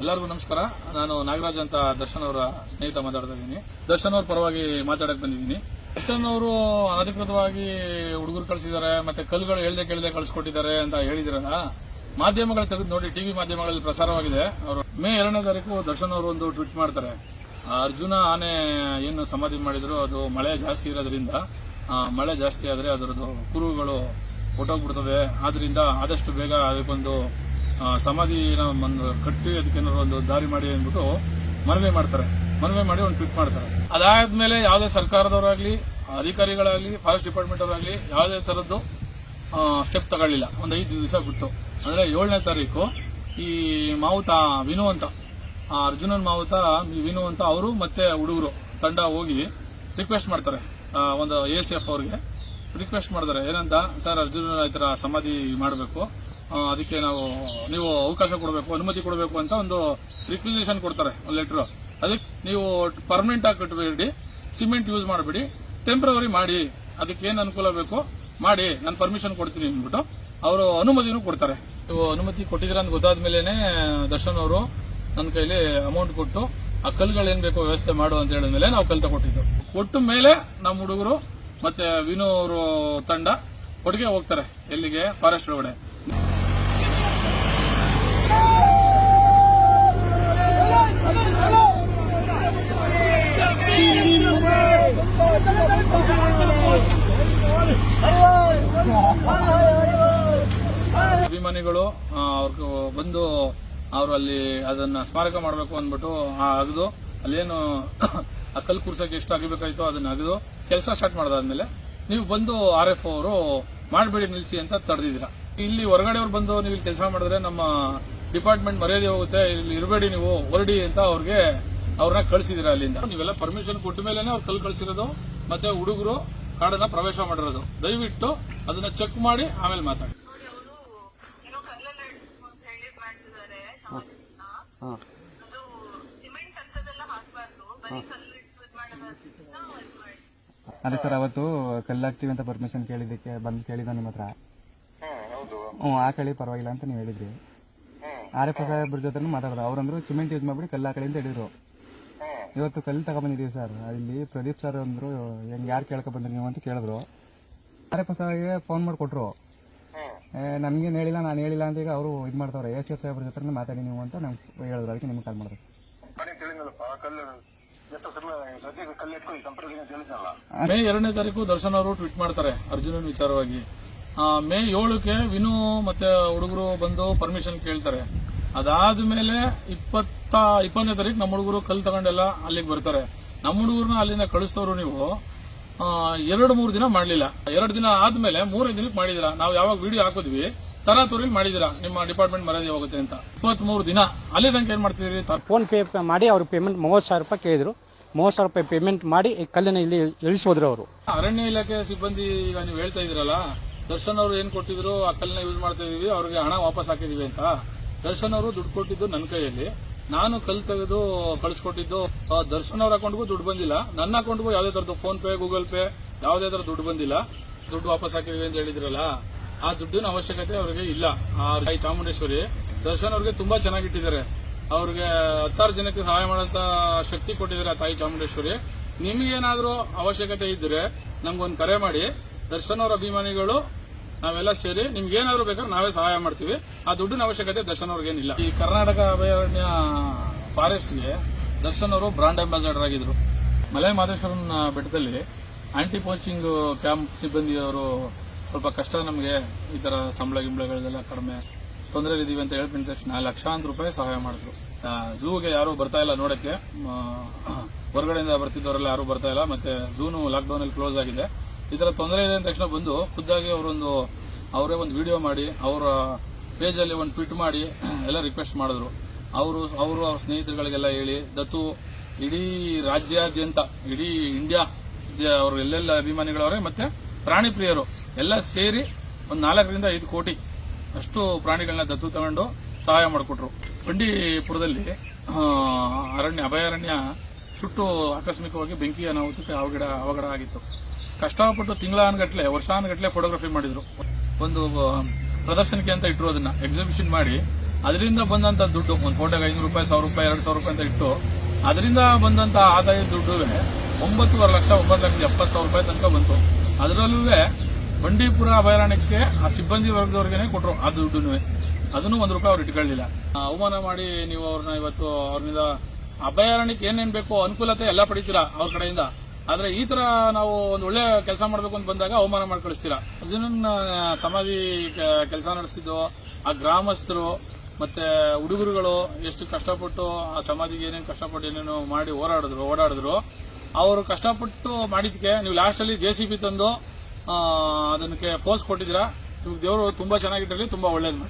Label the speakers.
Speaker 1: ಎಲ್ಲರಿಗೂ ನಮಸ್ಕಾರ. ನಾನು ನಾಗರಾಜ್ ಅಂತ ದರ್ಶನ್ ಅವರ ಸ್ನೇಹಿತ ಮಾತಾಡ್ತಾ ಇದ್ದೀನಿ. ದರ್ಶನ್ ಅವ್ರ ಪರವಾಗಿ ಮಾತಾಡಕ್ ಬಂದಿದ್ದೀನಿ. ದರ್ಶನ್ ಅವರು ಅನಧಿಕೃತವಾಗಿ ಹುಡುಗರು ಕಳಿಸಿದ್ದಾರೆ, ಮತ್ತೆ ಕಲ್ಲುಗಳು ಹೇಳ್ದೆ ಕೇಳದೆ ಕಳಿಸ್ಕೊಟ್ಟಿದ್ದಾರೆ ಅಂತ ಹೇಳಿದಿರಲ್ಲ, ಮಾಧ್ಯಮಗಳು ತೆಗೆದು ನೋಡಿ ಟಿವಿ ಮಾಧ್ಯಮಗಳಲ್ಲಿ ಪ್ರಸಾರವಾಗಿದೆ. ಅವರು ಮೇ ಎರಡನೇ ತಾರೀಕು ದರ್ಶನ್ ಅವರು ಒಂದು ಟ್ವೀಟ್ ಮಾಡ್ತಾರೆ. ಅರ್ಜುನ ಆನೆ ಏನು ಸಮಾಧಿ ಮಾಡಿದ್ರು, ಅದು ಮಳೆ ಜಾಸ್ತಿ ಇರೋದ್ರಿಂದ ಮಳೆ ಜಾಸ್ತಿ ಆದರೆ ಅದರದ್ದು ಕುರುಗಳು ಹೊಟ್ಟೋಗ್ಬಿಡ್ತದೆ ಆದ್ರಿಂದ ಆದಷ್ಟು ಬೇಗ ಅದಕ್ಕೊಂದು ಸಮಾಧಿನ ಒಂದು ಕಟ್ಟಿ ಅದಕ್ಕೇನಾದ್ರು ಒಂದು ದಾರಿ ಮಾಡಿ ಅಂದ್ಬಿಟ್ಟು ಮನವಿ ಮಾಡ್ತಾರೆ. ಮನವಿ ಮಾಡಿ ಒಂದು ಟ್ವೀಟ್ ಮಾಡ್ತಾರೆ. ಅದಾದ್ಮೇಲೆ ಯಾವುದೇ ಸರ್ಕಾರದವರಾಗ್ಲಿ, ಅಧಿಕಾರಿಗಳಾಗ್ಲಿ ಫಾರೆಸ್ಟ್ ಡಿಪಾರ್ಟ್ಮೆಂಟ್ ಅವರಾಗ್ಲಿ, ಯಾವುದೇ ತರದ್ದು ಸ್ಟೆಪ್ ತಗೊಳ್ಳಿಲ್ಲ. ಒಂದು ಐದು ದಿವಸ ಬಿಟ್ಟು. ಅಂದ್ರೆ ಏಳನೇ ತಾರೀಕು ಈ ಮಾವುತ ವಿನು ಅಂತ. ಅರ್ಜುನನ್ ಮಾವುತ, ವಿನು ಅಂತ ಅವರು ಮತ್ತೆ ಹುಡುಗರು, ತಂಡ ಹೋಗಿ ರಿಕ್ವೆಸ್ಟ್ ಮಾಡ್ತಾರೆ. ಒಂದು ಎ ಸಿ ಎಫ್ ಅವ್ರಿಗೆ. ರಿಕ್ವೆಸ್ಟ್ ಮಾಡ್ತಾರೆ. ಏನಂತ, ಸರ್, ಅರ್ಜುನ ಈ ಥರ ಸಮಾಧಿ ಮಾಡಬೇಕು. ಅದಕ್ಕೆ ನಾವು, ನೀವು ಅವಕಾಶ ಕೊಡಬೇಕು, ಅನುಮತಿ ಕೊಡಬೇಕು ಅಂತ ಒಂದು ರಿಕ್ವಿಸೇಷನ್ ಕೊಡ್ತಾರೆ ಲೆಟರ್ ಅದಕ್ಕೆ ನೀವು ಪರ್ಮನೆಂಟ್ ಆಗಿ ಕಟ್ಟಬೇಡಿ ಸಿಮೆಂಟ್ ಯೂಸ್ ಮಾಡಬೇಡಿ ಟೆಂಪ್ರವರಿ ಮಾಡಿ, ಅದಕ್ಕೆ ಏನು ಅನುಕೂಲ ಬೇಕು, ಮಾಡಿ, ನಾನು ಪರ್ಮಿಷನ್ ಕೊಡ್ತೀನಿ ಅಂದ್ಬಿಟ್ಟು ಅವರು ಅನುಮತಿನೂ ಕೊಡ್ತಾರೆ. ನೀವು ಅನುಮತಿ ಕೊಟ್ಟಿದ್ದೀರ ಅಂತ ಗೊತ್ತಾದ ಮೇಲೇ ದರ್ಶನ್ ಅವರು ನನ್ನ ಕೈಲಿ ಅಮೌಂಟ್ ಕೊಟ್ಟು ಆ ಕಲ್ಗಳು ಏನ್ ಬೇಕೋ ವ್ಯವಸ್ಥೆ ಮಾಡು ಅಂತ ಹೇಳಿದ ಮೇಲೆ ನಾವು ಕಲ್ ತಗೊಟ್ಟಿದ್ದು. ಕೊಟ್ಟ ಮೇಲೆ ನಮ್ಮ ಹುಡುಗರು ಮತ್ತೆ ವಿನೋ ಅವರು ತಂಡ ಒಟ್ಟಿಗೆ ಹೋಗ್ತಾರೆ ಎಲ್ಲಿಗೆ? ಫಾರೆಸ್ಟ್ ಒಳಗಡೆ. ಅಭಿಮಾನಿಗಳು ಅವ್ರಿಗೆ ಬಂದು ಅವರು ಅಲ್ಲಿ ಅದನ್ನ ಸ್ಮಾರಕ ಮಾಡಬೇಕು ಅಂದ್ಬಿಟ್ಟು ಅಗದು. ಅಲ್ಲೇನು ಆ ಕಲ್ ಕುರ್ಸಕ್ಕೆ ಎಷ್ಟು ಆಗಬೇಕಾಯ್ತು ಅದನ್ನ ಅಗದು. ಕೆಲಸ ಸ್ಟಾರ್ಟ್ ಮಾಡೋದಾದ್ಮೇಲೆ ನೀವು ಬಂದು ಆರ್ ಎಫ್ ಅವರು ಮಾಡಬೇಡಿ ನಿಲ್ಲಿಸಿ ಅಂತ ತಡೆದಿದ್ದೀರಾ. ಇಲ್ಲಿ ಹೊರಗಡೆಯವ್ರು ಬಂದು ನೀವು ಕೆಲಸ ಮಾಡಿದ್ರೆ ನಮ್ಮ ಡಿಪಾರ್ಟ್ಮೆಂಟ್ ಮರ್ಯಾದೆ ಹೋಗುತ್ತೆ ಇಲ್ಲಿ ಇರಬೇಡಿ ನೀವು ಹೊರಡಿ ಅಂತ ಅವ್ರಿಗೆ ಅವ್ರನ್ನ ಕಳಿಸಿದಿರ ಅಲ್ಲಿಂದ. ನೀವೆಲ್ಲ ಪರ್ಮಿಷನ್ ಕೊಟ್ಟ ಮೇಲೆ ಅವ್ರು ಕಲ್ಲು ಕಳಿಸಿರೋದು ಮತ್ತೆ ಹುಡುಗರು ಕಾಡನ್ನ ಪ್ರವೇಶ ಮಾಡಿರೋದು. ದಯವಿಟ್ಟು ಅದನ್ನ ಚೆಕ್ ಮಾಡಿ ಆಮೇಲೆ ಮಾತಾಡಿ.
Speaker 2: ಅದು
Speaker 3: ಸರ್ ಅವತ್ತು ಕಲ್ಲಾಗ್ತೀವಿ ಅಂತ ಪರ್ಮಿಷನ್ ಕೇಳಿದ್ದಕ್ಕೆ ಬಂದು ಕೇಳಿದ ನಿಮ್ಮ ಹತ್ರ ಹ್ಞೂ ಆ ಕಳಿ ಪರವಾಗಿಲ್ಲ ಅಂತ ನೀವು ಹೇಳಿದ್ರಿ. ಆರ್ ಎಫ್ ಸಾಹೇಬ್ರ ಜೊತೆ ಮಾತಾಡಿದ್ರು ಅವ್ರಂದ್ರು ಸಿಮೆಂಟ್ ಯೂಸ್ ಮಾಡಿಬಿಟ್ಟು ಕಲ್ಲು ಕಡೆಯಿಂದ ಹಿಡಿದ್ರು. ಹೇಳಿದ್ರು ಇವತ್ತು ಕಲ್ಲು ತಗೊಂಬಂದಿದ್ದೀವಿ ಸರ್. ಇಲ್ಲಿ ಪ್ರದೀಪ್ ಸರ್ ಅಂದ್ರು ಹೆಂಗೆ ಯಾರು ಕೇಳ್ಕೊ ಬಂದ್ರಿ ನೀವು? ಅಂತ ಕೇಳಿದ್ರು. ಆರ್ ಎಫ್ ಸಾಹೇಬ್ಗೆ ಫೋನ್ ಮಾಡಿ ನಮಗೇನು ನನ್ಗೇನು ಹೇಳಿಲ್ಲ ನಾನು ಹೇಳಿಲ್ಲ ಅಂತ ಈಗ ಅವರು ಇದು ಮಾಡ್ತಾವ್ರೆ. ಎಸ್ ಸಿ ಎಫ್ ಸಾಹೇಬ್ರ ಜೊತೆ ಮಾತಾಡಿ ನೀವು ಅಂತ ನಮ್ಗೆ ಹೇಳಿದ್ರು. ಅದಕ್ಕೆ ನಿಮ್ಗೆ ಕಾಲ್ ಮಾಡಿದ್ರು
Speaker 1: ಮೇ ಎರಡನೇ ತಾರೀಕು ದರ್ಶನ್ ಅವರು ಟ್ವೀಟ್ ಮಾಡ್ತಾರೆ ಅರ್ಜುನನ್ ವಿಚಾರವಾಗಿ. ಮೇ ಏಳಕ್ಕೆ ವಿನು ಮತ್ತೆ ಹುಡುಗರು ಬಂದು ಪರ್ಮಿಷನ್ ಕೇಳ್ತಾರೆ. ಅದಾದ್ಮೇಲೆ ಇಪ್ಪತ್ತ ಇಪ್ಪತ್ತನೇ ತಾರೀಕು ನಮ್ಮ ಹುಡುಗರು ಕಲ್ ತಗೊಂಡೆಲ್ಲ ಅಲ್ಲಿಗೆ ಬರ್ತಾರೆ. ನಮ್ಮ ಹುಡುಗರನ್ನ ಅಲ್ಲಿಂದ ಕಳಿಸ್ತವ್ರು ನೀವು ಎರಡು ಮೂರು ದಿನ ಮಾಡಲಿಲ್ಲ. ಎರಡು ದಿನ ಆದ್ಮೇಲೆ ಮೂರನೇ ದಿನಕ್ಕೆ ಮಾಡಿದಿರ ನಾವು ಯಾವಾಗ ವಿಡಿಯೋ ಹಾಕಿದ್ವಿ ತರಾತುರಿಲಿ ಮಾಡಿದಿರ ನಿಮ್ಮ ಡಿಪಾರ್ಟ್ಮೆಂಟ್ ಮರ್ಯಾದೆ ಹೋಗುತ್ತೆ ಅಂತ. ಇಪ್ಪತ್ತ್ ಮೂರು ದಿನ ಅಲ್ಲಿ ತನಕ ಏನ್ ಮಾಡ್ತಿದ್ರಿ
Speaker 4: ಫೋನ್ ಪೇ ಮಾಡಿ ಅವ್ರ ಪೇಮೆಂಟ್ ಮೂವತ್ತು ಸಾವಿರ ರೂಪಾಯಿ ಕೇಳಿದ್ರು. ಮೂವತ್ತು ಸಾವಿರ ರೂಪಾಯಿ ಪೇಮೆಂಟ್ ಮಾಡಿ ಕಲ್ಲಿನ ಇಲ್ಲಿ ಇಳಿಸೋದ್ರು ಅವರು.
Speaker 1: ಅರಣ್ಯ ಇಲಾಖೆ ಸಿಬ್ಬಂದಿ ಈಗ ನೀವು ಹೇಳ್ತಾ ಇದ್ರಲ್ಲ ದರ್ಶನ್ ಅವರು ಏನ್ ಕೊಟ್ಟಿದ್ರು, ಆ ಕಲ್ಲನ್ನ ಯೂಸ್ ಮಾಡ್ತಾ ಇದೀವಿ, ಅವ್ರಿಗೆ ಹಣ ವಾಪಸ್ ಹಾಕಿದೀವಿ ಅಂತ. ದರ್ಶನ್ ಅವರು ದುಡ್ಡು ಕೊಟ್ಟಿದ್ದು ನನ್ನ ಕೈಯಲ್ಲಿ. ನಾನು ಕಲ್ ತೆಗೆದು ಕಳಿಸ್ಕೊಟ್ಟಿದ್ದು ದರ್ಶನ್ ಅವ್ರ ಅಕೌಂಟ್ಗೂ ದುಡ್ಡು ಬಂದಿಲ್ಲ. ನನ್ನ ಅಕೌಂಟ್ಗೂ ಯಾವುದೇ ತರದ್ದು ಫೋನ್ ಪೇ ಗೂಗಲ್ ಪೇ ಯಾವುದೇ ತರ ದುಡ್ಡು ಬಂದಿಲ್ಲ. ದುಡ್ಡು ವಾಪಸ್ ಹಾಕಿದೀವಿ ಅಂತ ಹೇಳಿದ್ರಲ್ಲ, ಆ ದುಡ್ಡಿನ ಅವಶ್ಯಕತೆ ಅವರಿಗೆ ಇಲ್ಲ. ಆ ಚಾಮುಂಡೇಶ್ವರಿ ದರ್ಶನ್ ಅವ್ರಿಗೆ ತುಂಬಾ ಚೆನ್ನಾಗಿಟ್ಟಿದ್ದಾರೆ ಅವ್ರಿಗೆ ಹತ್ತಾರು ಜನಕ್ಕೆ ಸಹಾಯ ಮಾಡೋಂತ ಶಕ್ತಿ ಕೊಟ್ಟಿದ್ದಾರೆ ತಾಯಿ ಚಾಮುಂಡೇಶ್ವರಿ. ನಿಮಗೇನಾದ್ರೂ ಅವಶ್ಯಕತೆ ಇದ್ರೆ ನಮ್ಗೊಂದು ಕರೆ ಮಾಡಿ. ದರ್ಶನ್ ಅವರ ಅಭಿಮಾನಿಗಳು ನಾವೆಲ್ಲ ಸೇರಿ ನಿಮ್ಗೆ ಏನಾದ್ರು ಬೇಕಾದ್ರೆ ನಾವೇ ಸಹಾಯ ಮಾಡ್ತೀವಿ. ಆ ದುಡ್ಡಿನ ಅವಶ್ಯಕತೆ ದರ್ಶನ್ ಅವ್ರಿಗೇನಿಲ್ಲ ಈ ಕರ್ನಾಟಕ ಅಭಯಾರಣ್ಯ ಫಾರೆಸ್ಟ್ಗೆ ದರ್ಶನ್ ಅವರು ಬ್ರಾಂಡ್ ಅಂಬಾಸಡರ್ ಆಗಿದ್ರು. ಮಲೆ ಮಾದೇಶ್ವರನ ಬೆಟ್ಟದಲ್ಲಿ ಆಂಟಿ ಪೋಚಿಂಗ್ ಕ್ಯಾಂಪ್ ಸಿಬ್ಬಂದಿಯವರು ಸ್ವಲ್ಪ ಕಷ್ಟ ನಮಗೆ ಈ ತರ ಸಂಬಳ ಗಿಂಬಳಗಳೆಲ್ಲ ಕಡಿಮೆ ತೊಂದರೆ ಇದೀವಿ ಅಂತ ಹೇಳಿದ ತಕ್ಷಣ ಲಕ್ಷಾಂತರ ರೂಪಾಯಿ ಸಹಾಯ ಮಾಡಿದ್ರು. ಝೂಗೆ ಯಾರು ಬರ್ತಾ ಇಲ್ಲ ನೋಡಕ್ಕೆ. ಹೊರಗಡೆಯಿಂದ ಬರ್ತಿದ್ದವರೆಲ್ಲ ಯಾರು ಬರ್ತಾ ಇಲ್ಲ. ಮತ್ತೆ ಝೂನು ಲಾಕ್ಡೌನ್ ಅಲ್ಲಿ ಕ್ಲೋಸ್ ಆಗಿದೆ. ಈ ತರ ತೊಂದರೆ ಇದೆ ಅಂದ ತಕ್ಷಣ ಬಂದು ಖುದ್ದಾಗಿ ಅವರೊಂದು ಅವರೇ ಒಂದು ವಿಡಿಯೋ ಮಾಡಿ, ಅವರ ಪೇಜಲ್ಲಿ ಒಂದು ಟ್ವೀಟ್ ಮಾಡಿ, ಎಲ್ಲ ರಿಕ್ವೆಸ್ಟ್ ಮಾಡಿದ್ರು. ಅವರು ಅವರು ಅವ್ರ ಸ್ನೇಹಿತರುಗಳಿಗೆಲ್ಲ ಹೇಳಿ, ದತ್ತು ಇಡೀ ರಾಜ್ಯಾದ್ಯಂತ, ಇಡೀ ಇಂಡಿಯಾ ಅವರು ಎಲ್ಲೆಲ್ಲ ಅಭಿಮಾನಿಗಳವರೇ, ಮತ್ತೆ ಪ್ರಾಣಿ ಪ್ರಿಯರು ಎಲ್ಲ ಸೇರಿ ಒಂದು ನಾಲ್ಕರಿಂದ ಐದು ಕೋಟಿ ಅಷ್ಟು ಪ್ರಾಣಿಗಳನ್ನ ದತ್ತು ತಗೊಂಡು ಸಹಾಯ ಮಾಡಿಕೊಟ್ರು. ಬಂಡೀಪುರದಲ್ಲಿ ಅರಣ್ಯ, ಅಭಯಾರಣ್ಯ ಸುಟ್ಟು ಆಕಸ್ಮಿಕವಾಗಿ ಬೆಂಕಿ ಅನಾಹುತಕ್ಕೆ ಅವಘಡ ಅವಘಡ ಆಗಿತ್ತು. ಕಷ್ಟಪಟ್ಟು ತಿಂಗಳಾನ್ಗಟ್ಲೆ ವರ್ಷಾನುಗಟ್ಲೆ ಫೋಟೋಗ್ರಫಿ ಮಾಡಿದ್ರು. ಒಂದು ಪ್ರದರ್ಶನಕ್ಕೆ ಅಂತ ಇಟ್ಟರು ಅದನ್ನ ಎಕ್ಸಿಬಿಷನ್ ಮಾಡಿ. ಅದರಿಂದ ಬಂದಂತ ದುಡ್ಡು, ಒಂದು ಫೋಟೋಗೆ ಐನೂರು ರೂಪಾಯಿ, ಸಾವಿರ ರೂಪಾಯಿ, ಎರಡು ಸಾವಿರ ರೂಪಾಯಿ ಅಂತ ಇಟ್ಟು, ಅದರಿಂದ ಬಂದಂತ ಆದಾಯದ ದುಡ್ಡು ಒಂಬತ್ತುವರೆ ಲಕ್ಷ, ಒಂಬತ್ತು ಲಕ್ಷ ಎಪ್ಪತ್ತು ಸಾವಿರ ರೂಪಾಯಿ ತನಕ ಬಂತು. ಅದರಲ್ಲೂ ಬಂಡೀಪುರ ಅಭಯಾರಣ್ಯಕ್ಕೆ ಆ ಸಿಬ್ಬಂದಿ ವರ್ಗದವ್ರಿಗೆ ಕೊಟ್ಟರು ಆ ದುಡ್ಡು ಅದನ್ನು ಒಂದು ರೂಪಾಯಿ ಅವ್ರು ಇಟ್ಕೊಳ್ಳಿಲ್ಲ ಅವಮಾನ ಮಾಡಿ ನೀವು ಅವ್ರನ್ನ ಇವತ್ತು ಅವ್ರಿಂದ ಅಭಯಾರಣ್ಯಕ್ಕೆ ಏನೇನು ಬೇಕೋ ಅನುಕೂಲತೆ ಎಲ್ಲ ಪಡಿತೀರಾ ಅವ್ರ ಕಡೆಯಿಂದ? ಆದ್ರೆ ಈ ತರ ನಾವು ಒಂದು ಒಳ್ಳೆ ಕೆಲಸ ಮಾಡ್ಬೇಕು ಅಂತ ಬಂದಾಗ ಅವಮಾನ ಮಾಡಿ ಕಳಿಸ್ತೀರಾ ಸಮಾಧಿ ಕೆಲಸ ನಡೆಸಿದ್ದು, ಆ ಗ್ರಾಮಸ್ಥರು, ಮತ್ತೆ ಹುಡುಗರುಗಳು ಎಷ್ಟು ಕಷ್ಟಪಟ್ಟು ಆ ಸಮಾಧಿಗೆ ಏನೇನು ಕಷ್ಟಪಟ್ಟು ಏನೇನು ಮಾಡಿ ಹೋರಾಡಿದ್ರು, ಓಡಾಡಿದ್ರು. ಅವರು ಕಷ್ಟಪಟ್ಟು ಮಾಡಿದ್ಕೆ ನೀವು ಲಾಸ್ಟಲ್ಲಿ ಜೆ ಸಿ ಬಿ ತಂದು ಅದನ್ನ ಫೋರ್ಸ್ ಕೊಟ್ಟಿದ್ದೀರಾ. ನಿಮ್ಗೆ ದೇವರು ತುಂಬಾ ಚೆನ್ನಾಗಿಟ್ಟಿರಲಿ ತುಂಬಾ ಒಳ್ಳೇದು